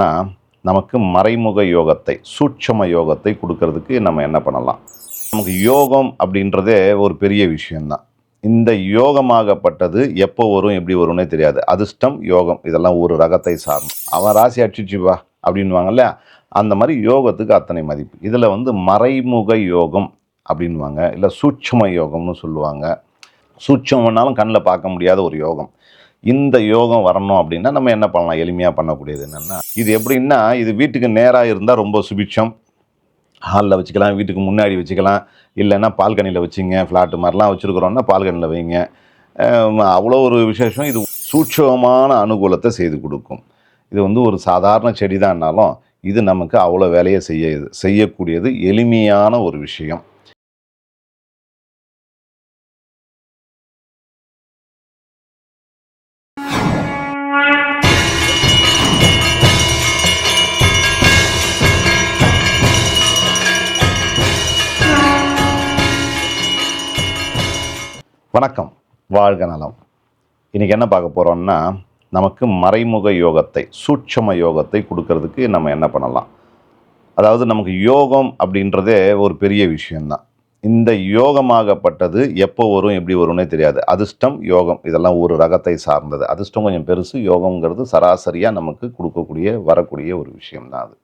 போகிறோம்னா நமக்கு மறைமுக யோகத்தை சூட்சம யோகத்தை கொடுக்கறதுக்கு நம்ம என்ன பண்ணலாம்? நமக்கு யோகம் அப்படின்றதே ஒரு பெரிய விஷயம்தான். இந்த யோகமாகப்பட்டது எப்போ வரும் எப்படி வரும்னே தெரியாது. அதிர்ஷ்டம் யோகம் இதெல்லாம் ஒரு ரகத்தை சார்ந்து. அவன் ராசி அடிச்சுச்சுவா அப்படின்வாங்கல்ல அந்த மாதிரி யோகத்துக்கு அத்தனை மதிப்பு. இதில் வந்து மறைமுக யோகம் அப்படின்வாங்க இல்லை சூட்சம யோகம்னு சொல்லுவாங்க. சூட்சம்னாலும் கண்ணில் பார்க்க முடியாத ஒரு யோகம். இந்த யோகம் வரணும் அப்படின்னா நம்ம என்ன பண்ணலாம்? எளிமையாக பண்ணக்கூடியது என்னென்னா இது எப்படின்னா இது வீட்டுக்கு நேராக இருந்தால் ரொம்ப சுபிட்சம். ஹாலில் வச்சுக்கலாம் வீட்டுக்கு முன்னாடி வச்சுக்கலாம். இல்லைன்னா பால்கனியில் வச்சுங்க ஃப்ளாட்டு மாதிரிலாம் வச்சுருக்குறோன்னா பால்கனியில் வைங்க. அவ்வளோ ஒரு விசேஷம். இது சூட்சமான அனுகூலத்தை செய்து கொடுக்கும். இது வந்து ஒரு சாதாரண செடி தான்னாலும் இது நமக்கு அவ்வளோ வேலையை செய்ய செய்யக்கூடியது எளிமையான ஒரு விஷயம். வணக்கம். வாழ்க நலம். இன்றைக்கி என்ன பார்க்க போகிறோம்னா நமக்கு மறைமுக யோகத்தை சூட்சம யோகத்தை கொடுக்கறதுக்கு நம்ம என்ன பண்ணலாம்? அதாவது நமக்கு யோகம் அப்படின்றதே ஒரு பெரிய விஷயம்தான். இந்த யோகமாகப்பட்டது எப்போ வரும் எப்படி வரும்னே தெரியாது. அதிர்ஷ்டம் யோகம் இதெல்லாம் ஒரு ரகத்தை சார்ந்தது. அதிர்ஷ்டம் கொஞ்சம் பெருசு யோகங்கிறது சராசரியாக நமக்கு கொடுக்கக்கூடிய வரக்கூடிய ஒரு விஷயம்தான் அது.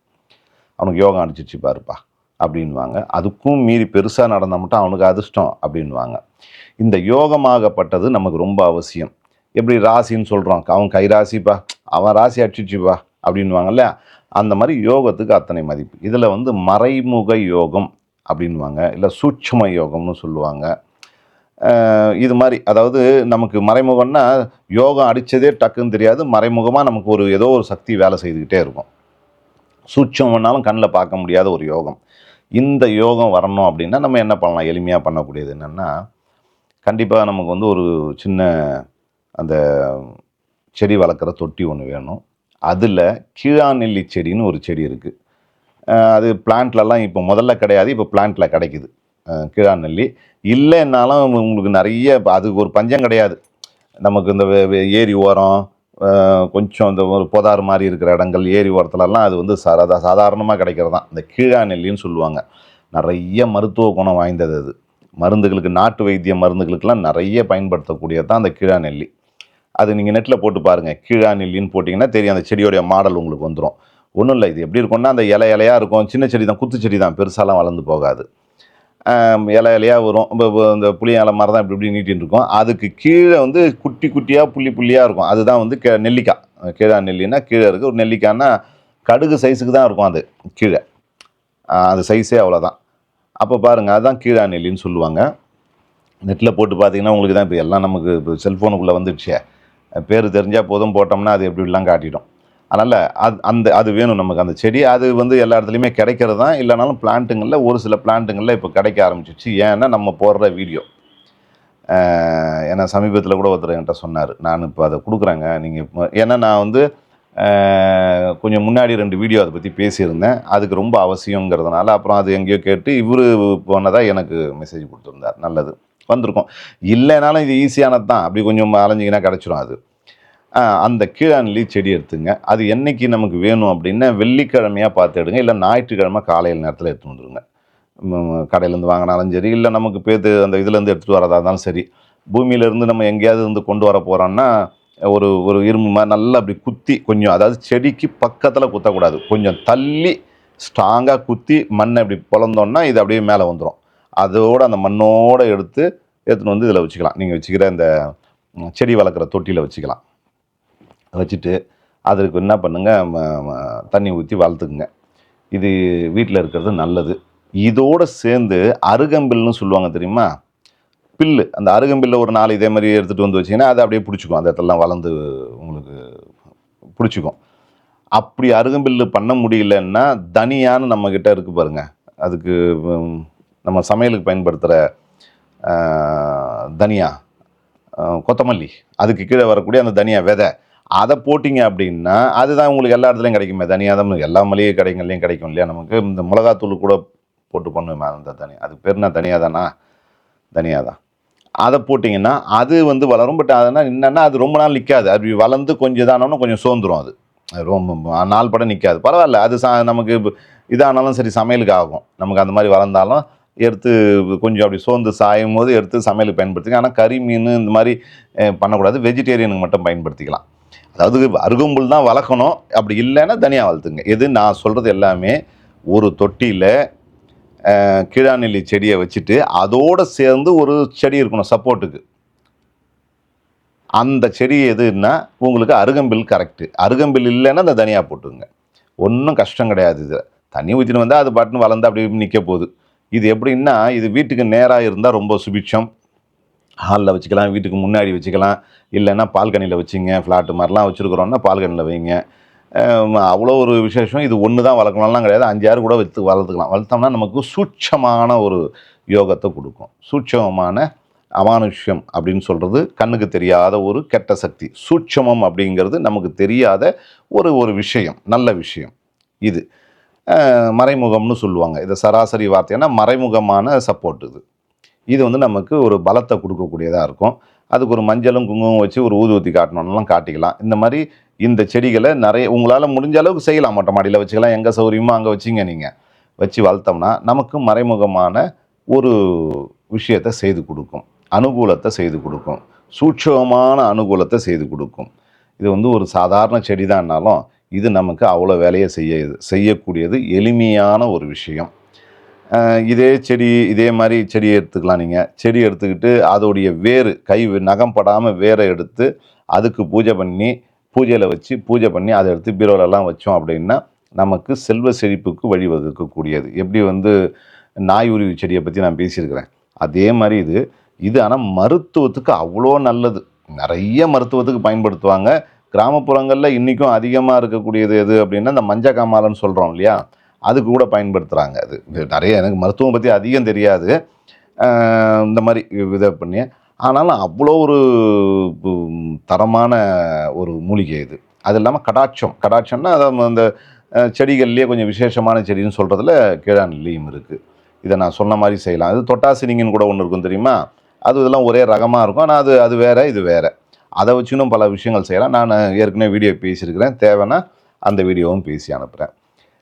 அவனுக்கு யோகம் அடிச்சிச்சு பாருப்பா. அப்படின்வாங்க அதுக்கும் மீறி பெருசாக நடந்தால் மட்டும் அவனுக்கு அதிர்ஷ்டம் அப்படின்வாங்க இந்த யோகமாகப்பட்டது நமக்கு ரொம்ப அவசியம். எப்படி ராசின்னு சொல்கிறோம் அவன் கை ராசிப்பா அவன் ராசி அடிச்சிச்சுப்பா அப்படின்வாங்கல்ல அந்த மாதிரி யோகத்துக்கு அத்தனை மதிப்பு. இதில் வந்து மறைமுக யோகம் அப்படின்வாங்க இல்லை சூட்சும யோகம்னு சொல்லுவாங்க. இது மாதிரி அதாவது நமக்கு மறைமுகம்னா யோகம் அடித்ததே டக்குன்னு தெரியாது. மறைமுகமாக நமக்கு ஒரு ஏதோ ஒரு சக்தி வேலை செய்துக்கிட்டே இருக்கும். சூட்சம்னாலும் கண்ணில் பார்க்க முடியாத ஒரு யோகம். இந்த யோகம் வரணும் அப்படின்னா நம்ம என்ன பண்ணலாம்? எளிமையாக பண்ணக்கூடியது என்னென்னா கண்டிப்பாக நமக்கு வந்து ஒரு சின்ன அந்த செடி வளர்க்குற தொட்டி ஒன்று வேணும். அதில் கீழாநெல்லி செடின்னு ஒரு செடி இருக்குது அது பிளான்ட்லலாம் இப்போ முதல்ல கிடையாது இப்போ பிளான்ட்டில் கிடைக்குது. கீழாநெல்லி. இல்லைன்னாலும் உங்களுக்கு நிறைய அதுக்கு ஒரு பஞ்சம் கிடையாது. நமக்கு இந்த ஏரி ஓரம் கொஞ்சம் இந்த ஒரு புதார் மாதிரி இருக்கிற இடங்கள் ஏரி ஓரத்துலலாம் அது வந்து சாதா சாதாரணமாக கிடைக்கிறது? தான் இந்த கீழாநெல்லின்னு சொல்லுவாங்க. நிறைய மருத்துவ குணம் வாய்ந்தது அது. மருந்துகளுக்கு நாட்டு வைத்திய மருந்துகளுக்கெல்லாம் நிறைய பயன்படுத்தக்கூடியது தான் அந்த கீழா நெல்லி அது நீங்கள் நெட்டில் போட்டு பாருங்கள் கீழாநெல்லின்னு போட்டிங்கன்னா தெரியும். அந்த செடியோடைய மாடல் உங்களுக்கு வந்துடும் ஒன்றும் இல்லை. இது எப்படி இருக்கும்னா அந்த இலை இலையாக இருக்கும். சின்ன செடி தான் குத்து செடி தான் பெருசாலாம் வளர்ந்து போகாது. இலை இலையாக வரும். இப்போ இந்த புளிய இலை மாதிரி தான் இப்படி இப்படி நீட்டின்னு இருக்கும். அதுக்கு கீழே வந்து குட்டி குட்டியாக புள்ளி புள்ளியாக இருக்கும். அதுதான் வந்து கே நெல்லிக்காய். கீழா நெல்லினா கீழே இருக்குது ஒரு நெல்லிக்காய்னா கடுகு சைஸுக்கு தான் இருக்கும் அது கீழே. அது சைஸே அவ்வளோதான் அப்போ பாருங்கள் அதுதான் கீழா நெல்லின்னு சொல்லுவாங்க. நெட்டில் போட்டு பார்த்தீங்கன்னா உங்களுக்கு தான் இப்போ எல்லாம் நமக்கு இப்போ செல்ஃபோனுக்குள்ளே வந்துடுச்சே. பேர் தெரிஞ்சால் போதும் போட்டோம்னா அது எப்படி இப்படிலாம் காட்டிடும். அதனால் அது அந்த அது வேணும் நமக்கு. அந்த செடி அது வந்து எல்லா இடத்துலையுமே கிடைக்கிறது? தான் இல்லைனாலும் பிளான்ட்டுங்களில் ஒரு சில பிளான்ட்டுங்களில் இப்போ கிடைக்க ஆரம்பிச்சிச்சு ஏன்னா நம்ம போடுற வீடியோ. ஏன்னா சமீபத்தில் கூட ஒருத்தர் என்கிட்ட சொன்னார். நான் இப்போ அதை கொடுக்குறேங்க. நீங்கள் ஏன்னா நான் வந்து கொஞ்சம் முன்னாடி ரெண்டு வீடியோ அதை பற்றி பேசியிருந்தேன். அதுக்கு ரொம்ப அவசியங்கிறதுனால அப்புறம் அது எங்கேயோ கேட்டு இவர் போனதாக எனக்கு மெசேஜ் கொடுத்துருந்தார். நல்லது. வந்திருக்கும். இல்லைனாலும் இது ஈஸியானது தான் அப்படி கொஞ்சம் அலைஞ்சிங்கன்னா கிடச்சிரும் அது. அந்த கீழாநெல்லி செடி எடுத்துங்க. அது என்னைக்கு நமக்கு வேணும் அப்படின்னா வெள்ளிக்கிழமையாக பார்த்து எடுங்க. இல்லை ஞாயிற்றுக்கிழமை காலையில் நேரத்தில் எடுத்துன்னு வந்துடுங்க கடையிலேருந்து வாங்கினாலும் சரி இல்லை நமக்கு பேத்து அந்த இதுலேருந்து எடுத்துகிட்டு வரதா இருந்தாலும் சரி பூமியிலேருந்து நம்ம எங்கேயாவது இருந்து கொண்டு வர போகிறோன்னா ஒரு ஒரு இரும்பு மாதிரி நல்லா அப்படி குத்தி கொஞ்சம் அதாவது செடிக்கு பக்கத்தில் குத்தக்கூடாது. கொஞ்சம் தள்ளி ஸ்ட்ராங்காக குத்தி மண்ணை இப்படி பிளந்தோன்னா இது அப்படியே மேலே வந்துடும் அதோடு அந்த மண்ணோடு எடுத்து எடுத்துன்னு வந்து இதில் வச்சுக்கலாம். நீங்கள் வச்சுக்கிற இந்த செடி வளர்க்குற தொட்டியில் வச்சுக்கலாம். வச்சுட்டு அதற்கு என்ன பண்ணுங்கள் தண்ணி ஊற்றி வளர்த்துக்குங்க. இது வீட்டில் இருக்கிறது நல்லது. இதோடு சேர்ந்து அருகம்பில்னு சொல்லுவாங்க தெரியுமா? பில்லு. அந்த அருகம்பில்ல ஒரு நாலு இதே மாதிரி எடுத்துகிட்டு வந்து வச்சிங்கன்னா அது அப்படியே பிடிச்சிக்கும். அந்த இடத்துலலாம் வளர்ந்து உங்களுக்கு பிடிச்சிக்கும். அப்படி அருகம்பில்லு பண்ண முடியலன்னா தனியான்னு நம்மக்கிட்ட இருக்கு பாருங்கள் அதுக்கு நம்ம சமையலுக்கு பயன்படுத்துகிற தனியா கொத்தமல்லி. அதுக்கு கீழே வரக்கூடிய அந்த தனியா விதை. அதை போட்டிங்க அப்படின்னா அதுதான் உங்களுக்கு எல்லா இடத்துலையும் கிடைக்குமே தனியாக தான் எல்லா மளிகை கடைகள்லையும் கிடைக்கும் இல்லையா? நமக்கு இந்த மிளகாத்தூள் கூட போட்டு பண்ணுவேன் அந்த தனி. அது பேர் நான் தனியாக தானா? தனியாக தான். அதை போட்டிங்கன்னா அது வந்து வளரும். பட் அதனால் என்னென்னா அது ரொம்ப நாள் நிற்காது அது வளர்ந்து கொஞ்சம் இதானோன்னு கொஞ்சம் சோர்ந்துடும் அது. ரொம்ப நாள் படம் நிற்காது பரவாயில்ல. அது சா நமக்கு இதானாலும் சரி சமையலுக்கு ஆகும். நமக்கு அந்த மாதிரி வளர்ந்தாலும் எடுத்து கொஞ்சம் அப்படி சோர்ந்து சாயும் போது எடுத்து சமையலுக்கு பயன்படுத்திக்கலாம். ஆனால் கறி மீன் இந்த மாதிரி பண்ணக்கூடாது. வெஜிடேரியனுக்கு மட்டும் பயன்படுத்திக்கலாம். அதாவது அருகம்புல் தான் வளர்க்கணும். அப்படி இல்லைன்னா தனியாக வளர்த்துங்க. எது? நான் சொல்கிறது எல்லாமே ஒரு தொட்டியில் கீழாநெல்லி செடியை வச்சுட்டு அதோடு சேர்ந்து ஒரு செடி இருக்கணும் சப்போர்ட்டுக்கு அந்த செடி எதுன்னா உங்களுக்கு அருகம்பில் கரெக்டு அருகம்பில் இல்லைன்னா அந்த தனியாக போட்டுங்க ஒன்றும் கஷ்டம் கிடையாது இது தண்ணி ஊற்றின்னு வந்தால் அது பாட்டுன்னு வளர்ந்து அப்படி நிற்க போகுது. இது எப்படின்னா இது வீட்டுக்கு நேராக இருந்தால் ரொம்ப சுபிட்சம். ஹாலில் வச்சுக்கலாம் வீட்டுக்கு முன்னாடி வச்சுக்கலாம் இல்லைன்னா பால்கனியில் வச்சுங்க ஃப்ளாட்டு மாதிரிலாம் வச்சுருக்குறோன்னா பால்கனியில் வைங்க. அவ்வளோ ஒரு விசேஷம். இது ஒன்று தான் வளர்க்கணும்லாம் கிடையாது. அஞ்சாறு கூட வச்சு வளர்த்துக்கலாம். வளர்த்தோம்னா நமக்கு சூட்சமான ஒரு யோகத்தை கொடுக்கும். சூட்சமமான அமானுஷ்யம் அப்படின்னு சொல்கிறது கண்ணுக்கு தெரியாத ஒரு கெட்ட சக்தி. சூட்சமம் அப்படிங்கிறது நமக்கு தெரியாத ஒரு ஒரு விஷயம் நல்ல விஷயம். இது. மறைமுகம்னு சொல்லுவாங்க. இது சராசரி வார்த்தைன்னா மறைமுகமான சப்போர்ட் இது. இது வந்து நமக்கு ஒரு பலத்தை கொடுக்கக்கூடியதாக இருக்கும். அதுக்கு ஒரு மஞ்சளும் குங்குமம் வச்சு ஒரு ஊதுவத்தி காட்டணும்லாம் காட்டிக்கலாம். இந்த மாதிரி இந்த செடிகளை நிறைய உங்களால் முடிஞ்ச அளவுக்கு செய்யலாம். மொட்டை மாடியில் வச்சுக்கலாம். எங்கே சௌகரியமோ அங்கே வச்சுங்க நீங்கள் வச்சு வளர்த்தோம்னா நமக்கு மறைமுகமான ஒரு விஷயத்தை செய்து கொடுக்கும். அனுகூலத்தை செய்து கொடுக்கும். சூட்சமான அனுகூலத்தை செய்து கொடுக்கும். இது வந்து ஒரு சாதாரண செடி தான்னாலும் இது நமக்கு அவ்வளோ வேலையை செய்ய செய்யக்கூடியது எளிமையான ஒரு விஷயம். இதே செடி இதே மாதிரி செடியை எடுத்துக்கலாம் நீங்கள் செடி எடுத்துக்கிட்டு அதோடைய வேறு கை நகம் படாமல் வேரை எடுத்து அதுக்கு பூஜை பண்ணி பூஜையில் வச்சு பூஜை பண்ணி அதை எடுத்து பீரோலெல்லாம் வச்சோம் அப்படின்னா நமக்கு செல்வ செழிப்புக்கு வழிவகுக்கக்கூடியது. எப்படி வந்து நாய் உருவி செடியை பற்றி நான் பேசியிருக்கிறேன். அதே மாதிரி இது இது ஆனால் மருத்துவத்துக்கு அவ்வளோ நல்லது. நிறைய மருத்துவத்துக்கு பயன்படுத்துவாங்க. கிராமப்புறங்களில் இன்றைக்கும் அதிகமாக இருக்கக்கூடியது எது அப்படின்னா இந்த மஞ்ச காமாலன்னு சொல்கிறோம் இல்லையா? அதுக்கு கூட பயன்படுத்துகிறாங்க அது நிறைய எனக்கு மருத்துவம் பற்றி அதிகம் தெரியாது. இந்த மாதிரி இதை பண்ணி ஆனாலும் அவ்வளோ ஒரு தரமான ஒரு மூலிகை இது. அது இல்லாமல் கடாட்சம். கடாட்சம்னா அது அந்த செடிகள்லேயே கொஞ்சம் விசேஷமான செடின்னு சொல்கிறதுல கீழாநெல்லியும் இருக்குது இதை நான் சொன்ன மாதிரி செய்யலாம். அது தொட்டாசினிங்கன்னு கூட ஒன்று இருக்கும் தெரியுமா? அது இதெல்லாம் ஒரே ரகமாக இருக்கும். ஆனால் அது அது வேறு இது வேறு. அதை வச்சுன்னு பல விஷயங்கள் செய்யலாம். நான் ஏற்கனவே வீடியோ பேசியிருக்கிறேன். தேவைன்னா அந்த வீடியோவும் பேசி அனுப்புகிறேன்